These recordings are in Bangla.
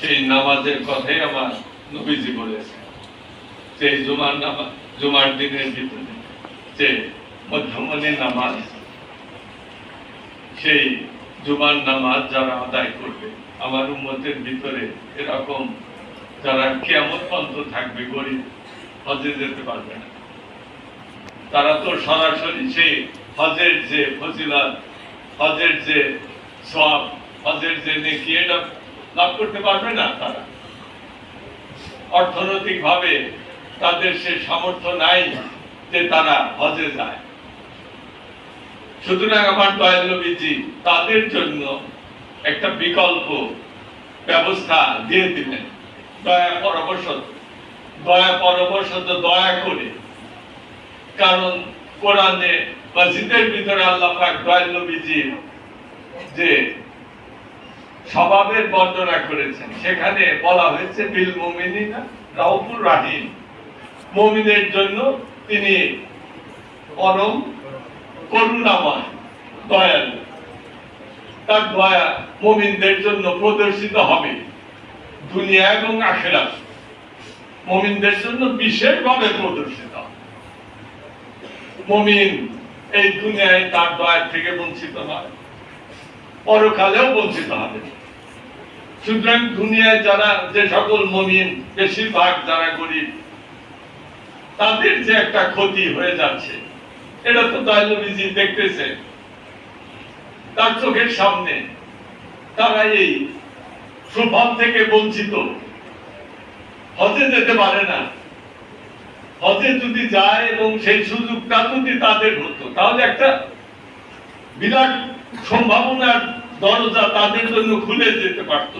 সেই নামাজের কথাই আমার নবীজি বলেছে যে জুমার নামাজ জুমার দিনের ভিতরে যে মধ্যমণি নামাজ, সেই জুমার নামাজ যারা আদায় করবে, আমার উম্মতের ভিতরে এরকম যারা কেমন পর্যন্ত থাকবে, গরিব, হজে যেতে পারবে না। তারা তো সরাসরি সেই হজের যে ফজিলত, হজের যে সব হজের যে নেকি, এটা লাভ করতে পারবে না তারা। অর্থনৈতিক ভাবে তাদের সে সামর্থ্য নাই যে তারা হজে যায়। সুতরাং আমার দয়াল নবীজি, তাদের জন্য একটা বিকল্প ব্যবস্থা দিয়ে দিলেন। দয়া পরবশত দয়া পরবশত দয়া করে। কারণ কোরআনে মসজিদের ভিতরে আল্লাহ পাক দয়াল নবীজি যে স্বভাবের বর্ণনা করেছেন। সেখানে বলা হয়েছে, বিল রাহিম। মুমিনের জন্য তিনি পরম করুণাময়, দয়ালু। তার দয়া মুমিনদের জন্য প্রদর্শিত হবে দুনিয়া এবং আখেরাত। মুমিনদের জন্য বিশেষভাবে প্রদর্শিত। মুমিন এই দুনিয়ায় তার দয়া থেকে বঞ্চিত নয়, পরকালেও বঞ্চিত হবে। সুতরাং দুনিয়ায় যারা যে সকল মমিন, বেশিরভাগ যারা গরিব, তাদের যে একটা ক্ষতি হয়ে যাচ্ছে, এটা তো দয়ালবিজি দেখতেছে। তার চোখের সামনে তারা এই সুফল থেকে বঞ্চিত। হজে যেতে পারে না। হজে যদি যায় এবং সেই সুযোগটা যদি তাদের হতো, তাহলে একটা বিরাট সম্ভাবনার দরজা তাদের জন্য খুলে যেতে পারত।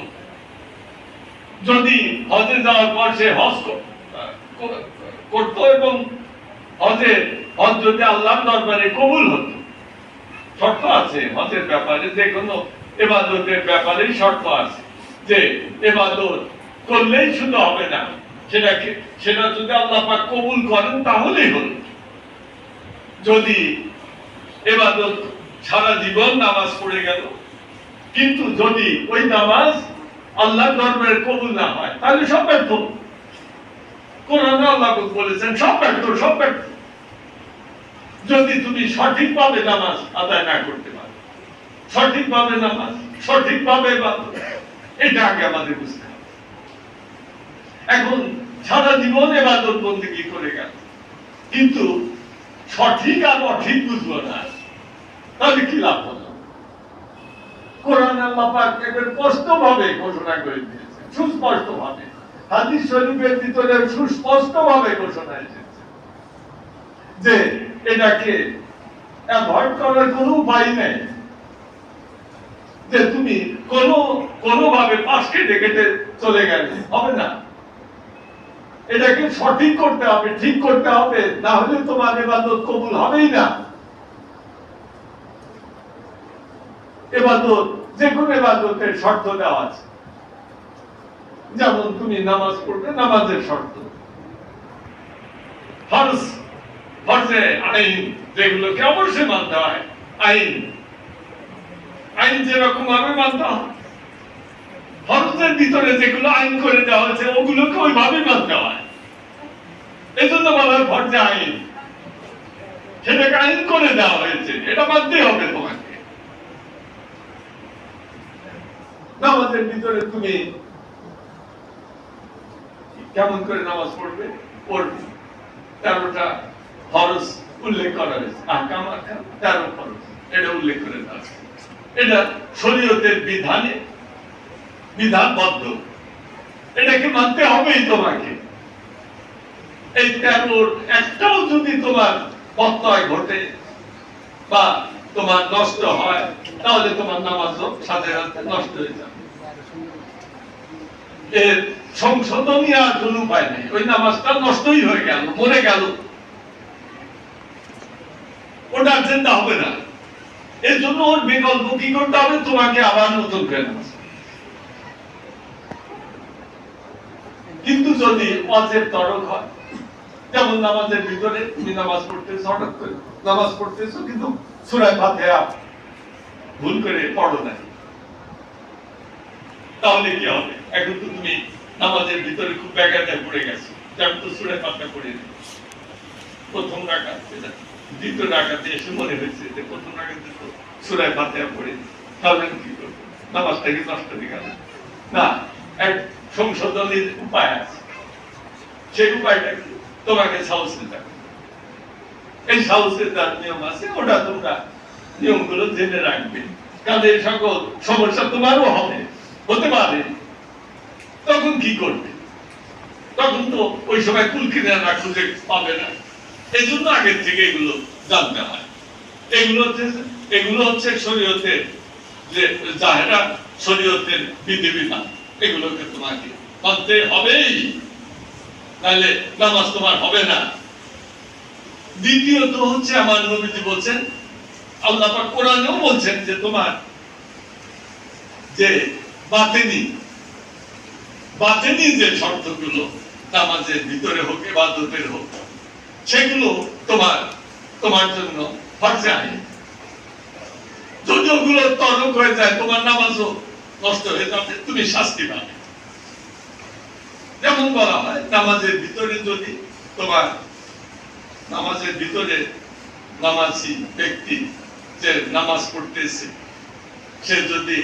যদি হজে যাওয়ার পর সে হজ কর- কর- করতো এবং হজে হজ যদি আল্লাহর দরবারে কবুল হতো। শর্ত আছে হজের ব্যাপারে, যে কোনো এবাদতের ব্যাপারে শর্ত আছে যে এবাদত করলেই শুধু হবে না। সেটাকে সেটা যদি আল্লাহ পাক কবুল করেন তাহলেই হলো। যদি এবাদত সারা জীবন নামাজ পড়ে গেল কিন্তু যদি ওই নামাজ আল্লাহ ধর্মের কবুল না হয়, তাহলে সব ব্যর্থ। কোরআনে আল্লাহ বলেছেন, সব ব্যর্থ সব ব্যর্থ। যদি তুমি সঠিকভাবে নামাজ আদায় না করতে পারো, সঠিকভাবে নামাজ, সঠিকভাবে এটা আগে আমাদের বুঝতে হবে। এখন সারা জীবন এবাদত বন্দিগি করে গেল। কিন্তু সঠিক আর অঠিক বুঝব না। তাহলে কি লাভ হলো কোরআন আল্লাহ পাক একেবারে স্পষ্ট ভাবে ঘোষণা করে দিয়েছে সুস্পষ্ট ভাবে হাদিস শরীফের ভিতরে সুস্পষ্ট ভাবে ঘোষণা এসেছে যে এটাকে অ্যাভয়েড করার কোনো উপায় নেই। যে তুমি কোনো কোনো ভাবে পাশ কেটে কেটে চলে গেলে হবে না। এটাকে সঠিক করতে হবে, ঠিক করতে হবে, না হলে তোমার এবাদত কবুল হবেই না। এবাদত যে কোনো এবাদতের শর্ত দেওয়া আছে। যেমন তুমি নামাজ পড়বে, নামাজের শর্ত। আইন, যেগুলোকে অবশ্যই মানতে হয়, আইন। আইন যেরকম ভাবে মানতে হয়। ফরজের ভিতরে যেগুলো আইন করে দেওয়া হয়েছে, ওগুলোকে ওইভাবে মানতে হয়। এই বলা হয় আইন। সেটাকে আইন করে দেওয়া হয়েছে, এটা মানতেই হবে তোমাকে। নামাজের ভিতরে তুমি কেমন করে নামাজ পড়বে? পড়বে। তেরোটা ফরজ উল্লেখ করা হয়েছে। আহকাম আহকাম তেরো ফরজ। এটা উল্লেখ করে এটা শরীয়তের বিধানে বিধানবদ্ধ। এটাকে মানতে হবেই তোমাকে। এই তেরোর একটাও যদি তোমার প্রত্যয় ঘটে বা তোমার নষ্ট হয় তাহলে তোমার নামাজ সাথে সাথে নষ্ট হয়ে যাবে। এর আর উপায় নেই। ওই নামাজটা নষ্টই হয়ে গেল, মরে গেল। ওটা চিন্তা হবে না। এর জন্য ওর বিকল্প কি করতে হবে? তোমাকে আবার নতুন করে নামাজ। কিন্তু যদি অজের তরক হয়, যেমন নামাজের ভিতরে তুমি নামাজ পড়তেছো, হঠাৎ করে নামাজ পড়তেছো, কিন্তু সুরায় ফাতিহা ভুল করে পড়ো নাই তাহলে কি হবে? এখন তো তুমি নামাজের ভিতরে খুব ব্যাঘাতে পড়ে গেছো। আমি তো সুরে পাতা পড়ে নি প্রথম রাখাত এটা দ্বিতীয় রাখাতে এসে মনে হয়েছে যে প্রথম রাখাতে তো সুরায় পাতে পড়ে তাহলে কি করব? নামাজটাকে নষ্ট হয়ে গেল? না, এক সংশোধনের উপায় আছে। সেই উপায়টা কি? তোমাকে সাহসে থাকবে এই সাহসের তার নিয়ম আছে, ওটা তোমরা নিয়মগুলো জেনে রাখবে। কারণ সকল সমস্যা তোমারও হবে। হতে পারে। তখন কি করবে? তখন তো ওই সময় কুল কিনে না খুঁজে পাবে না। এই জন্য আগের থেকে এগুলো জানতে হয়। এগুলো হচ্ছে এগুলো হচ্ছে শরীয়তের যে জাহেরা, শরীয়তের বিধিবিধান। এগুলোকে তোমাকে মানতে হবেই। নাহলে নামাজ তোমার হবে না। দ্বিতীয়ত হচ্ছে আমার নবীজি বলছেন আল্লাহ কোরআনেও বলছেন যে তোমার যে বাতেনি বাতেনি যে শর্তগুলো, নামাজের ভিতরে হোক ইবাদতের হোক, সেগুলো তোমার তোমার জন্য ফরজে আইন। যদি তরক হয়ে যায়, তোমার নামাজও নষ্ট হয়ে যাবে তুমি শাস্তি পাবে। যেমন বলা হয়, নামাজের ভিতরে যদি তোমার, নামাজের ভিতরে নামাজি ব্যক্তি যে নামাজ পড়তেছে। সে যদি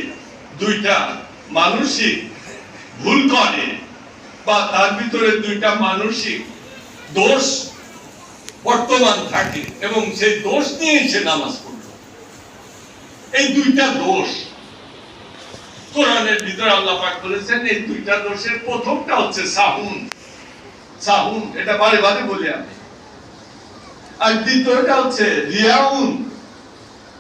দুইটা মানসিক ভুল করে বা তার ভিতরে দুইটা মানসিক দোষ বর্তমান থাকে এবং সেই দোষ নিয়ে সে নামাজ পড়ল। এই দুইটা দোষ কোরআনের ভিতরে আল্লাহ পাক বলেছেন, এই দুইটা দোষের প্রথমটা হচ্ছে সাহুন। সাহুন, এটা বারে বারে বলি আমি। আর দ্বিতীয়টা হচ্ছে রিয়াউন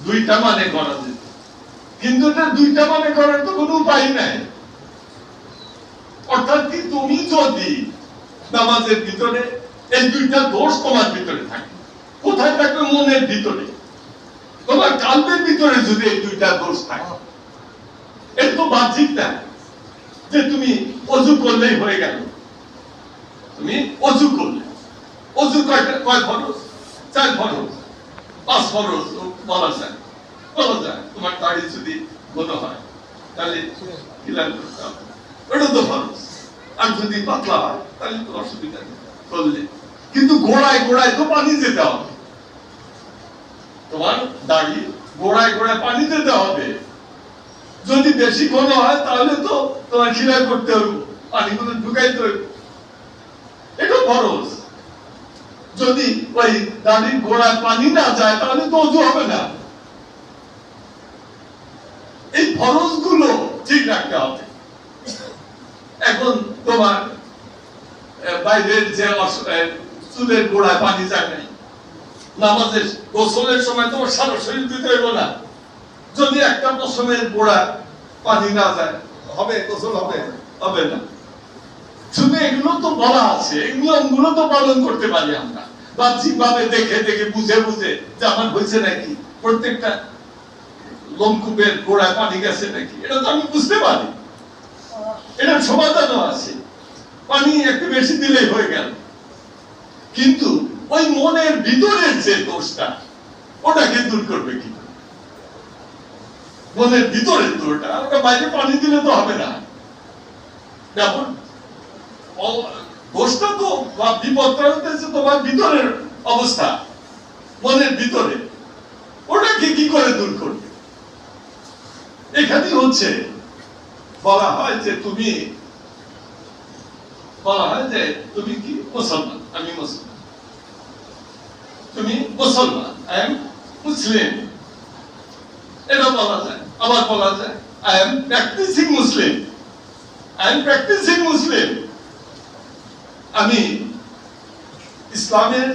দুইটা মানে করা যেত কিন্তু এটা দুইটা মানে করার তো কোনো উপায় নাই। অর্থাৎ কি তুমি যদি নামাজের ভিতরে, এই দুইটা দোষ তোমার ভিতরে থাকে। কোথায় থাকবে? মনের ভিতরে। তোমার কালবের ভিতরে যদি এই দুইটা দোষ থাকে। এটা তো বাহ্যিক না, যে তুমি অজু করলেই হয়ে গেল। তুমি অজু করলে। অজু কয়টা কয় ফরজ? চার ফরজ। পাঁচ বলা যায়। বলা যায়, তোমার দাড়ি যদি মনে হয়, তাহলে তো আর যদি পাতলা হয়, তাহলে তো অসুবিধা নেই কিন্তু গোড়ায় গোড়ায় তো পানি যেতে হবে। তোমার দাড়ি গোড়ায় গোড়ায় পানি হবে। যদি বেশি ঘন হয়, তাহলে তো তোমার খিলাই করতে হবে, পানিগুলো ঢুকাইতে হবে। এটা ফরজ যদি ওই দাড়ির গোড়ায় পানি না যায়, তাহলে তো অজু হবে না। এই ফরজগুলো ঠিক রাখতে হবে। এখন তোমার বাইরের যে চুলের গোড়ায় পানি যায় নাই। নামাজের গোসলের সময় তোমার সারা শরীর দিতে হইব না। যদি একটা পশমের গোড়া পানি না যায়, হবে, গোসল হবে হবে না। শুধু এগুলো তো বলা আছে নিয়মগুলো তো পালন করতে পারি আমরা। বাহ্যিক ভাবে দেখে দেখে বুঝে বুঝে যে আমার হয়েছে নাকি? প্রত্যেকটা পানি গেছে নাকি? এটা তো আমি বুঝতে পারি। সমাধানও আছে। পানি একটু বেশি দিলেই হয়ে গেল। কিন্তু ওই মনের ভিতরের যে দোষটা, ওটাকে দূর করবে কি মনের ভিতরের দোষটা ওটা বাইরে পানি দিলে তো হবে না। যেমন দোষটা তো বা বিপদটা তোমার ভিতরের অবস্থা, মনের ভিতরে, ওটাকে কি করে দূর করবে? এখানেই হচ্ছে, বলা হয় যে তুমি, বলা হয় যে তুমি কি? মুসলমান, আমি মুসলমান। তুমি মুসলমান আই এম মুসলিম এটা বলা যায়, আবার বলা যায় I am practising Muslim I am practising Muslim আমি ইসলামের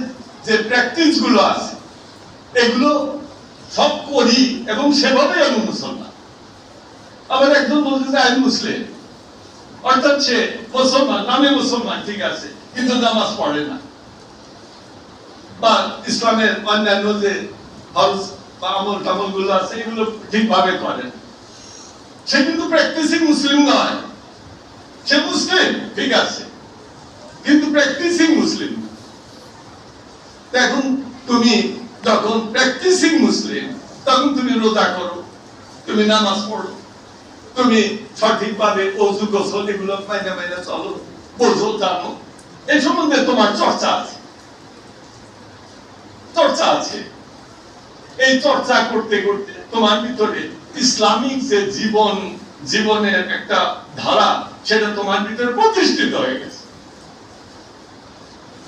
যে প্র্যাকটিসগুলো আছে, এগুলো সব করি এবং সেভাবে আমি মুসলমান। আবার একজন বলতে যে, আমি মুসলিম। অর্থাৎ সে মুসলমান, নামে মুসলমান, ঠিক আছে, কিন্তু নামাজ পড়ে না। বা ইসলামের অন্যান্য যে হজ বা আমল টামলগুলো আছে, এগুলো ঠিকভাবে করে। সে কিন্তু প্র্যাকটিসিং মুসলিম নয়। সে মুসলিম, ঠিক আছে। কিন্তু প্র্যাকটিসিং মুসলিম এখন তুমি যখন প্র্যাকটিসিং মুসলিম তখন তুমি রোজা করো, তুমি নামাজ পড়ো, তুমি সঠিকভাবে অজু গোসল এগুলো মাইনে মাইনে চলো, বোঝো, জানো এই সম্বন্ধে তোমার চর্চা আছে। চর্চা আছে। এই চর্চা করতে করতে তোমার ভিতরে ইসলামিক যে জীবন, জীবনের একটা ধারা, সেটা তোমার ভিতরে প্রতিষ্ঠিত হয়ে গেছে।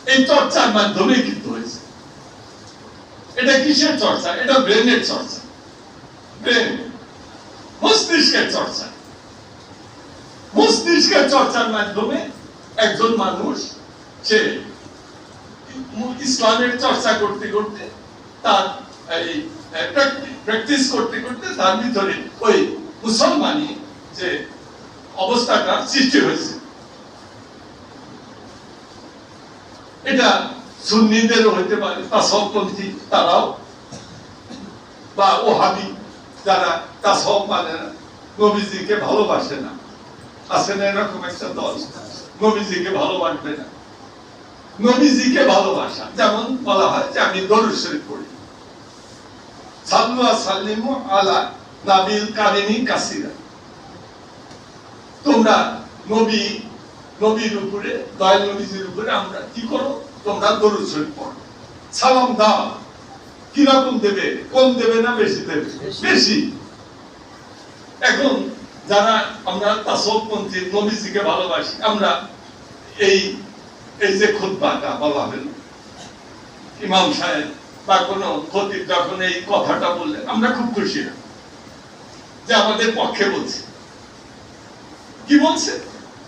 এই চর্চার মাধ্যমে কিন্তু হয়েছে। এটা কিসের চর্চা? এটা ব্রেনের চর্চা। ব্রেন। মস্তিষ্কের চর্চা। মস্তিষ্কের চর্চার মাধ্যমে একজন মানুষ, সে ইসলামের চর্চা করতে করতে তার এই প্র্যাকটিস করতে করতে তার ভিতরে ওই মুসলমানি যে অবস্থাটা সৃষ্টি হয়েছে। এটা সুন্নিদেরও হইতে পারে তাসবপন্থী তারাও, বা ওহাবি যারা তাসব মানে না, নবীজিকে ভালোবাসে না। আছে না এরকম একটা দল? নবীজিকে ভালোবাসবে না। নবীজিকে ভালোবাসা, যেমন বলা হয় যে আমি দরুদ শরীফ পড়ি। সাল্লু সাল্লিমু আলা নাবিল কারিমি কাসিরা। তোমরা নবী নবীর উপরে দয়াল নবীজির উপরে আমরা কি করো তোমরা দরুদ শরীফ পড়ো। সালাম দাও। কীরকম দেবে? কম দেবে না বেশি দেবে? বেশি। এখন যারা আমরা তাসবপন্থী নবীজিকে ভালোবাসি আমরা এই এই যে খুতবাটা বলা হলো ইমাম সাহেব বা কোনো খতিব যখন এই কথাটা বললেন আমরা খুব খুশি। হই। যে আমাদের পক্ষে বলছে। কি বলছে?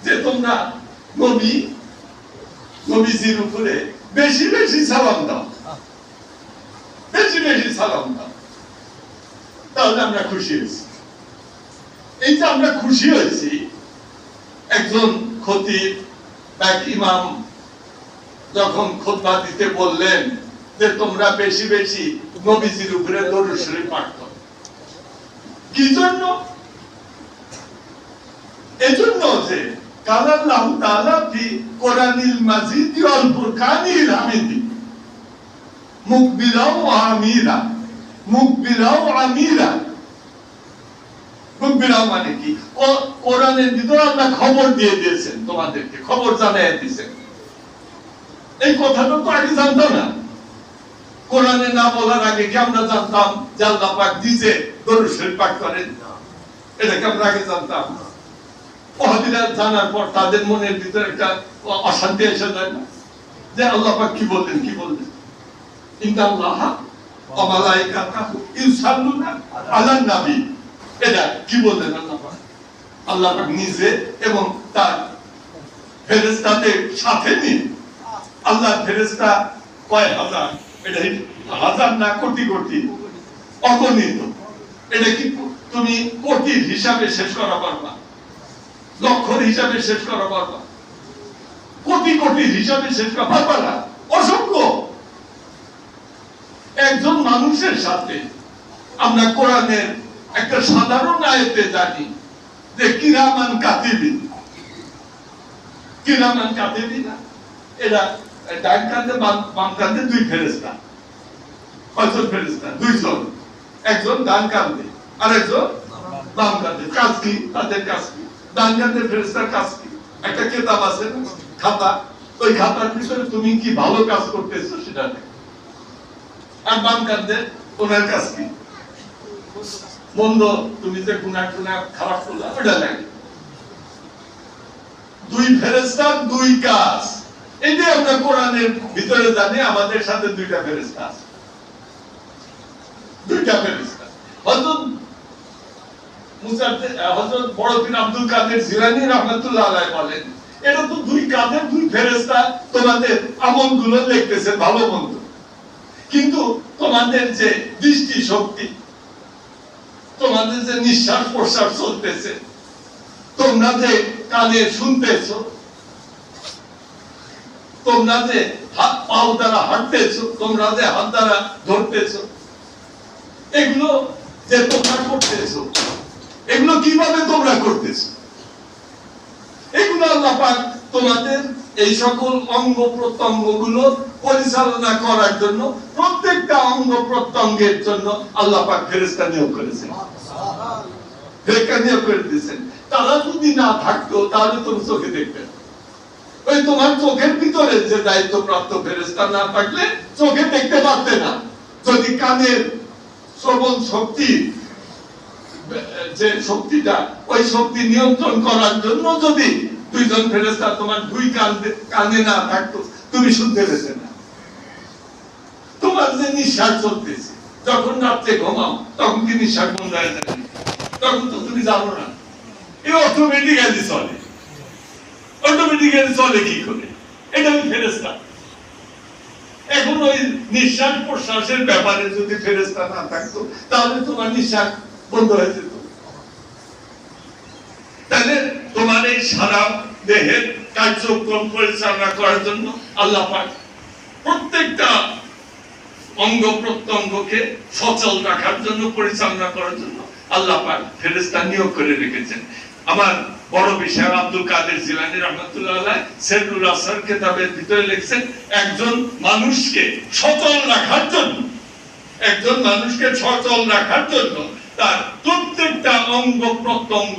যে তোমরা নবী নবীজির উপরে বেশি বেশি সালাম দাও। বেশি বেশি সালাম দাও। তাহলে আমরা খুশি হয়েছি। এই যে আমরা খুশি হয়েছি, একজন খতিব, এক ইমাম যখন খুতবা দিতে বললেন যে, তোমরা বেশি বেশি নবীজির উপরে দরুদ শরীফ পাঠ করো। কি জন্য? এজন্য যে হামিদ মুকবিলা ওয়া আমিরা মুকবিলা ওয়া আমিরা। মুকবিলা মানে কি? কোরআনের আল্লাহ খবর দিয়ে দিয়েছেন তোমাদেরকে, খবর জানাই দিয়েছেন। এই কথাটা তো আগে জানতাম না। কোরআনে না বলার আগে কি আমরা জানতাম যে আল্লাহ পাক নিজে দরুদ পাঠ করেন এটা কি আমরা আগে জানতাম? ওহাদিরা জানার পর তাদের মনের ভিতরে একটা অশান্তি এসে যায় না? যে আল্লাহ পাক কি বললেন কি বললেন? ইউসাল্লুনা আলান এটা কি বললেন আল্লাহ পাক? আল্লাহ পাক নিজে এবং তার সাথে নিয়ে আল্লাহ ফেরেশতা কয় হাজার? এটা হাজার না কোটি কোটি? অগণিত। এটা কি তুমি কোটির হিসাবে শেষ করা পারবা? লক্ষর হিসাবে শেষ করা পারবা কোটি কোটির হিসাবে শেষ করা পারবা না, অসংখ্য। একজন মানুষের সাথে আমরা কোরআনের একটা সাধারণ আয়তে জানি যে কিরামান কাতিবিন কিরামান কাতিবিন এরা ডান কাঁধে, বাম কাঁধে দুই ফেরেস্তা কয়জন ফেরেস্তা দুইজন। একজন ডান কাঁধে আর একজন বাম কাঁধে। কাজ কি? তাদের কাজ কি? ডান ফেরেস্তার কাজ কি? একটা কেতাব আছে, খাতা। ওই খাতার ভিতরে তুমি কি ভালো কাজ করতেছো সেটা। আর বাম ওনার কাজ কি? মন্দ, তুমি যে গুণা টুনা খারাপ করলা, ওটা লাগে দুই ফেরেস্তার দুই কাজ। যে আমরা কোরআনের ভিতরে জানি, আমাদের সাথে দুইটা ফেরেস্তা আছে। দুইটা ফেরেস্তা হযরত মুসা হযরত তোমাদের যে দৃষ্টি শক্তি, তোমাদের যে নিঃশ্বাস প্রশ্বাস চলতেছে, তোমরা যে কানে শুনতেছ, তোমরা যে হাত, পাও দ্বারা হাঁটতেছ, তোমরা যে হাত দ্বারা ধরতেছ, এগুলো যে তোমরা করতেছ এগুলো কীভাবে তোমরা করতেছ? এগুলো আল্লাহ পাক তোমাদের এই সকল অঙ্গ প্রত্যঙ্গগুলো পরিচালনা করার জন্য, প্রত্যেকটা অঙ্গ প্রত্যঙ্গের জন্য আল্লাহ পাক ফেরেশতা নিয়োগ করেছেন। ফেরেশতা নিয়োগ করে দিয়েছেন। তারা যদি না থাকতো, তাহলে তুমি চোখে দেখতে। ওই তোমার চোখের ভিতরে যে দায়িত্ব প্রাপ্ত ফেরেশতা না থাকলে চোখে দেখতে পারতে না। যদি কানের শ্রবণ শক্তি যে শক্তিটা, ওই শক্তি নিয়ন্ত্রণ করার জন্য যদি দুইজন ফেরেস্তা তোমার দুই কান কানে না থাকতো, তুমি শুনতে পেতে না। তোমার যে নিঃশ্বাস চলতেছে, যখন রাত্রে ঘুমাও, তখন কি নিঃশ্বাস বন্ধ হয়ে যায় তখন তো তুমি জানো না। এ অটোমেটিক্যালি চলে। অটোমেটিক্যালি চলে কি করে? এটা আমি ফেরেস্তা এখন ওই নিঃশ্বাস প্রশ্বাসের ব্যাপারে যদি ফেরেস্তা না থাকতো, তাহলে তোমার নিঃশ্বাস বন্ধ হয়ে যেত তাহলে তোমার এই সারা দেহের কার্যক্রম পরিচালনা করার জন্য আল্লাহ পাক প্রত্যেকটা অঙ্গ প্রত্যঙ্গকে সচল রাখার জন্য, পরিচালনা করার জন্য আল্লাহ পাক ফেরেশতা নিয়োগ করে রেখেছেন। আমার বড় বিষয় আব্দুল কাদের জিলানী রহমতুল্লাহ সেরুল আসর ভিতরে লিখছেন, একজন মানুষকে সচল রাখার জন্য, একজন মানুষকে সচল রাখার জন্য তার প্রত্যেকটা অঙ্গ প্রত্যঙ্গ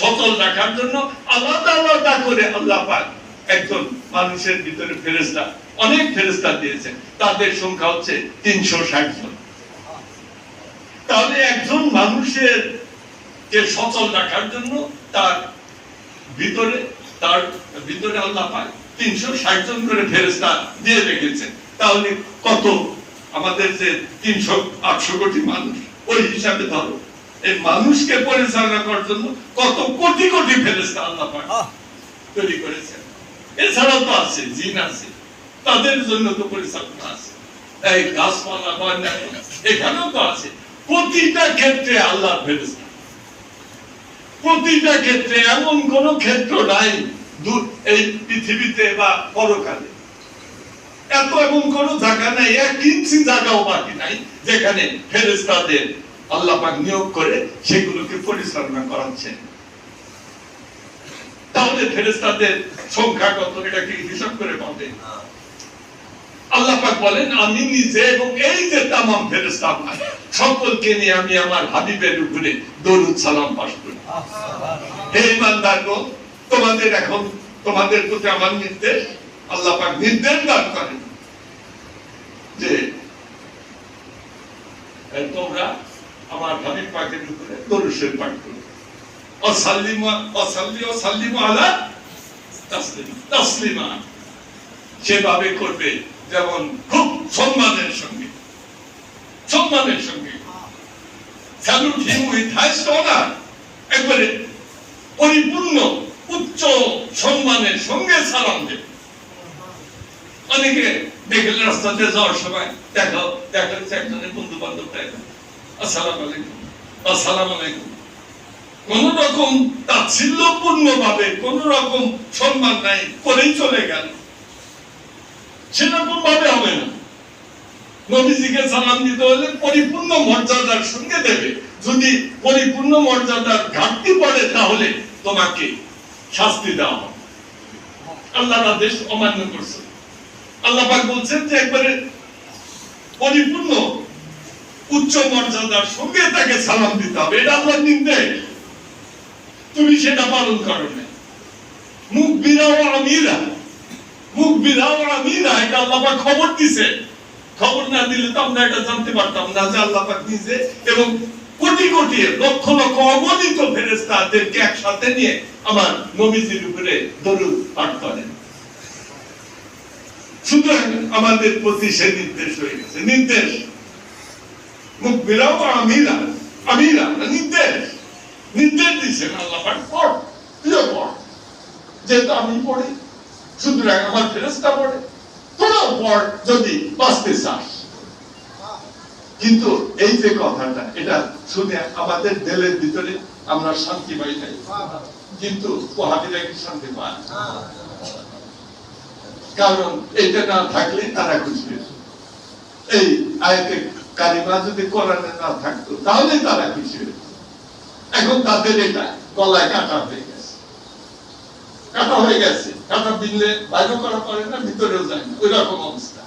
সচল রাখার জন্য আলাদা আলাদা করে আল্লাহ পাক একজন মানুষের ভিতরে ফেরেস্তা অনেক ফেরেস্তা দিয়েছেন। তাদের সংখ্যা হচ্ছে তিনশো ষাট জন। তাহলে একজন মানুষের কে সচল রাখার জন্য তার ভিতরে তার ভিতরে আল্লাহ পাক তিনশো ষাট জন করে ফেরেস্তা দিয়ে রেখেছেন। তাহলে কত আমাদের যে তিনশো আটশো কোটি মানুষ ওই হিসাবে ধরো এই মানুষকে পরিচালনা করার জন্য কত কোটি কোটি ফেরেস্তা আল্লাহ তৈরি করেছেন। এছাড়াও তো আছে জিন আছে। তাদের জন্য তো পরিচালনা আছে। এই গাছপালা এখানেও তো আছে। প্রতিটা ক্ষেত্রে আল্লাহ ফেরেস্তা প্রতিটা ক্ষেত্রে এমন কোন ক্ষেত্র নাই এই পৃথিবীতে বা পরকালে। এত এমন কোন জায়গা নাই এক ইঞ্চি জায়গাও বাকি নাই। যেখানে ফেরেস্তাদের আল্লাহ পাক নিয়োগ করে সেগুলোকে পরিচালনা করাচ্ছেন। তাহলে ফেরেস্তাদের সংখ্যা কত এটা কি হিসাব করে পাবে আল্লাহ পাক বলেন আমি নিজে এবং এই যে তামাম ফেরেস্তা সকলকে নিয়ে আমি আমার হাবিবের উপরে দরুদ সালাম পাঠ করি। হে ইমানদারগণ তোমাদের এখন তোমাদের প্রতি আমার নির্দেশ আল্লাহ পাক নির্দেশ দান করেন যে তোমরা আমার উপরে করো। অসাল্লিমা, অসাল্লি, অসাল্লিমু আলা তাসলিমা তাসলিমা। সেভাবে করবে যেমন খুব সম্মানের সঙ্গে। সম্মানের সঙ্গে। স্যালুট হিম উইথ একবারে পরিপূর্ণ, উচ্চ সম্মানের সঙ্গে সালাম দেবে। অনেকে দেখলে যাওয়ার সময় দেখো একজনের বন্ধু আসসালাম আলাইকুম। আসসালাম আলাইকুম। কোন রকম তাচ্ছিল্যপূর্ণ ভাবে কোন রকম সম্মান নাই, করেই চলে গেল। সেরকম ভাবে হবে না। নবীজিকে সালাম দিতে হলে পরিপূর্ণ মর্যাদার সঙ্গে দেবে। যদি পরিপূর্ণ মর্যাদার ঘাটতি পড়ে, তাহলে তোমাকে শাস্তি দেওয়া হবে। আল্লাহ আদেশ অমান্য করছে। আল্লাহ পাক বলছেন যে একবারে পরিপূর্ণ উচ্চ মর্যাদার সঙ্গে তাকে সালাম দিতে হবে। এটা আল্লাহর নির্দেশ তুমি সেটা পালন করো মুখ মুখ এটা আল্লাহ খবর দিছে। খবর না দিলে তো আমরা এটা জানতে পারতাম না যে আল্লাহ পাক নিজে এবং কোটি কোটি, লক্ষ লক্ষ অগণিত ফেরেশতাদেরকে একসাথে নিয়ে আমার নবীজির উপরে দরুদ পাঠ করেন। সুতরাং আমাদের প্রতি সে নির্দেশ নির্দেশ। মুখ বিরাও আমিরা আমিরা, নির্দেশ। নির্দেশ দিচ্ছেন আল্লাহ পড় পড়। যেহেতু আমি পড়ি, সুতরাং আমার ফেরেস্তা পড়ে। পড় যদি বাঁচতে চাস। কিন্তু এই যে কথাটা, এটা শুনে আমাদের দিলের ভিতরে আমরা শান্তি পাই নাই। কিন্তু ওহাবিরা শান্তি পায় কারণ এটা না থাকলে তারা হতো। এই আয়াতে কারিমা যদি কোরআনে না থাকতো তাহলে তারা হতো এখন তাদের এটা গলায় কাটা হয়ে গেছে। কাটা হয়ে গেছে। কাটা বিনলে বাইরেও করা পারে না, ভিতরেও যায় না। ওই রকম অবস্থা।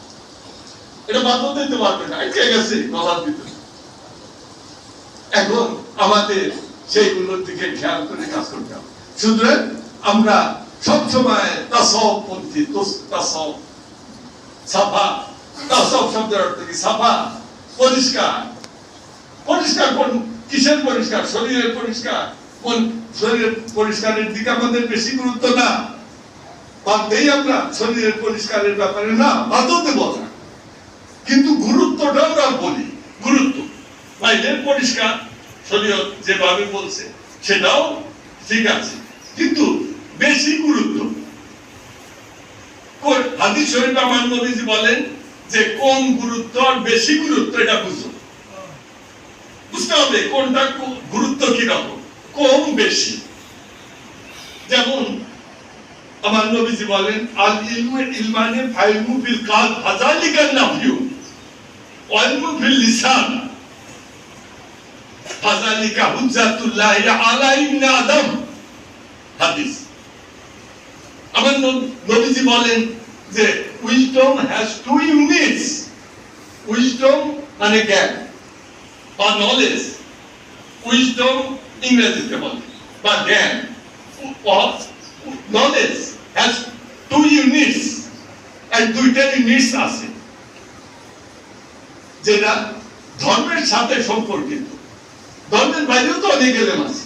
এটা বাধ্য দিতে পারবে না। আটকে গেছে গলার ভিতরে। এখন আমাদের সেইগুলোর দিকে খেয়াল করে কাজ করতে হবে। সুতরাং আমরা সবসময় তাসব সাফা তাসব শব্দের অর্থ কি? সাফা, পরিষ্কার। পরিষ্কার কোন? কিসের পরিষ্কার? শরীরের পরিষ্কার। কোন শরীরের পরিষ্কারের দিকে আমাদের বেশি গুরুত্ব না। আমরা শরীরের পরিষ্কারের ব্যাপারে না দেব না কিন্তু গুরুত্বটা আমরা বলি, গুরুত্ব। বাইরের পরিষ্কার শরীর যেভাবে বলছে, সেটাও ঠিক আছে। কিন্তু বেশি গুরুত্ব। হাদিস শরীফ আমার বলেন যে কোন গুরুত্ব আর বেশি গুরুত্ব, এটা বুঝো। বুঝতে হবে কোনটা গুরুত্ব কি রকম কম, বেশি। যেমন আমার নবীজি বলেন আল ইলমু ইলমানে ফিল কাল ফাজালিকান নাফিউ লিসান আদম। হাদিস। আমার নব- নবীজি বলেন যে wisdom has two units wisdom মানে জ্ঞান বা নলেজ উইজডম ইংরেজিতে বলে, বা জ্ঞান knowledge has two units and দুইটা ইউনিটস আছে, যেটা ধর্মের সাথে সম্পর্কিত। ধর্মের বাইরেও তো অনেক এলেম আছে।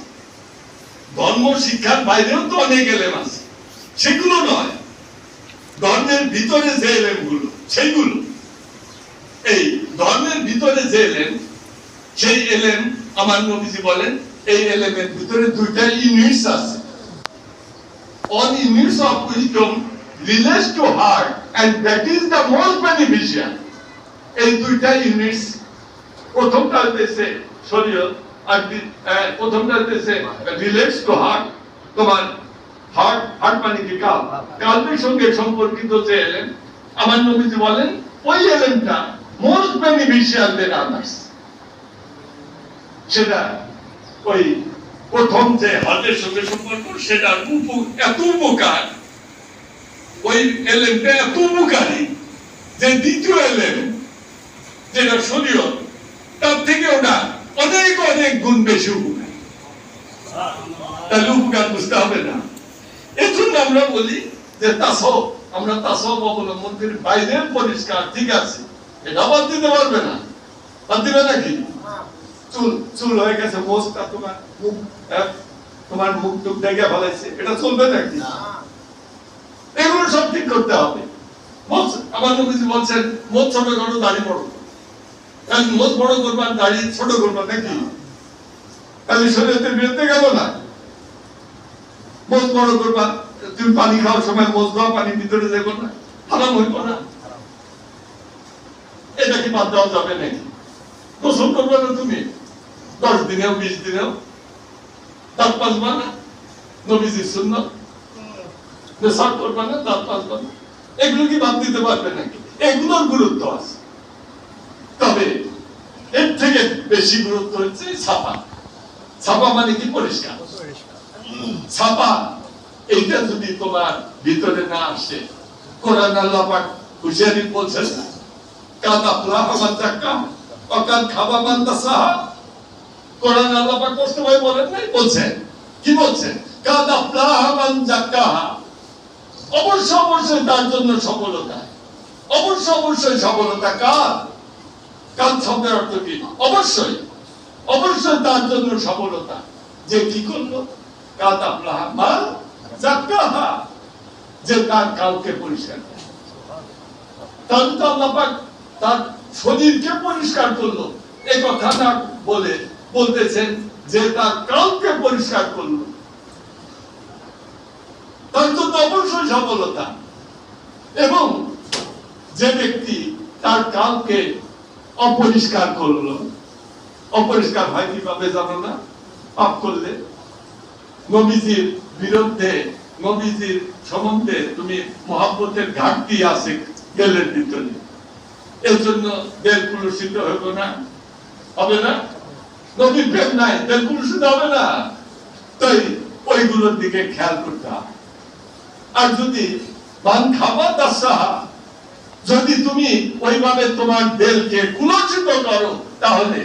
ধর্ম, শিক্ষার বাইরেও তো অনেক এলেম আছে। সেগুলো নয়। ধর্মের ভিতরে যে এলেমগুলো সেইগুলো। এই ধর্মের ভিতরে যে এলেম সেই এলেম আমার নবীজি বলেন, এই এলেমের ভিতরে দুইটা ইউনিটস আছে। All units of wisdom relates to heart, and that is the most beneficial এই দুইটা ইউনিটস প্রথমটা হইতেছে শরীয়ত আর প্রথমটা হইতেছে রিলেটস টু হার্ট তোমার হার্ট হার্ট মানে কি কাল? সঙ্গে সম্পর্কিত যে এলেম আমার নবীজি বলেন, ওই এলেমটা মোস্ট দেন আদার্স। সেটা ওই প্রথম যে সঙ্গে সম্পর্ক, সেটা উপ- এত উপকার। ওই এত উপকারী যে দ্বিতীয় যেটা শরীয়ত, তার থেকে ওটা অনেক অনেক গুণ বেশি তাহলে উপকার বুঝতে হবে না। আমরা বলি যে তাসব আমরা তাসব অবলম্বন করি। বাইরের পরিষ্কার ঠিক আছে। এটা বাদ দিতে পারবে না। বাদ দিবে নাকি? চুল চুল হয়ে গেছে মোজটা তোমার মুখ তোমার মুখ টুক ডেকে ফেলাইছে। এটা চলবে নাকি? এগুলো সব ঠিক করতে হবে। আমার নবীজি বলছেন মোজ ছোট করো দাড়ি বড় করো। কারণ মোজ বড় করবা দাড়ি ছোট করবা নাকি? তাহলে শরীরের বিরুদ্ধে গেল না। মোজ বড় করবা তুমি পানি খাওয়ার সময় মোজ দাও পানি ভিতরে যাব না হারাম হইব না। এটা কি বাদ দেওয়া যাবে নাকি? গোসল করবে না তুমি? দশ দিনেও বিশ দিনেও? দাঁত পাঁচবা না? নবীজির সুন্নত? নেশার করবে না দাঁত পাঁচবা না? এগুলো কি বাদ দিতে পারবে নাকি? এগুলোর গুরুত্ব আছে। তবে এর থেকে বেশি গুরুত্ব হচ্ছে ছাপা। ছাপা মানে কি? পরিষ্কার। ছাপা এইটা যদি তোমার ভিতরে না আসে, কোরআন আল্লাহ হুশিয়ারি বলছেন খাবা দাসাহা কোরআন আল্লাহ পাক কষ্ট ভাই বলেন নাই, বলছেন। কি বলছেন? অবশ্য তার জন্য সফলতা। অবশ্য অবশ্যই সফলতা কার? কার শব্দের অর্থ কি? অবশ্যই অবশ্যই তার জন্য সফলতা। যে কি করল? কাদ মান যে তার কালকে পরিষ্কার করে। তাহলে তো আল্লাহ পাক তার শরীরকে পরিষ্কার করল। কথা না বলে বলতেছেন যে তার পরিষ্কার করল জন্য অবশ্যই সফলতা। এবং যে ব্যক্তি তার কালকে অপরিষ্কার করল, অপরিষ্কার হয় কীভাবে জানো না? পাপ করলে নবীজির বিরুদ্ধে নবীজির সম্বন্ধে তুমি মহাব্বতের ঘাটতি আছে গেলের ভিতরে। এর জন্য দেল কুলসিত হবে না। হবে না? নবী প্রেম নাই কুলসিত হবে না। তাই ওইগুলোর দিকে খেয়াল করতে আর যদি মান খাবার দাসাহা যদি তুমি ওইভাবে তোমার দেলকে কুলসিত করো তাহলে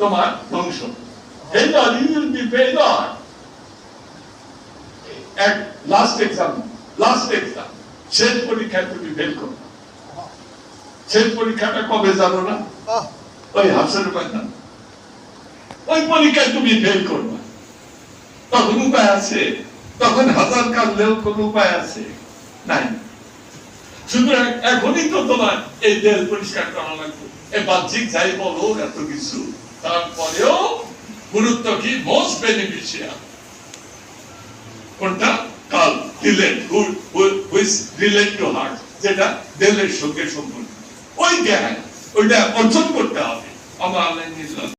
তোমার ধ্বংস। Failure, you will be failure. এক লাস্ট এক্সাম লাস্ট এক্সাম শেষ পরীক্ষায় তুমি ফেল করো শেষ পরীক্ষাটা কবে জানো না ওই হাফসের ময়দান ওই পরীক্ষায় তুমি ফেল করবে তখন উপায় আছে তখন হাজার কাঁদলেও কোন উপায় আছে নাই সুতরাং এখনই তো তোমার এই দেল পরিষ্কার করা লাগবে এই বাহ্যিক যাই বলো এত কিছু তারপরেও গুরুত্ব কি মোস্ট বেনিফিশিয়াল কোনটা? কাল relate which delete to heart যেটা দেলের সঙ্গে সম্পর্ক ওই জ্ঞান, ওইটা অর্জন করতে হবে। আমার আল্লাহ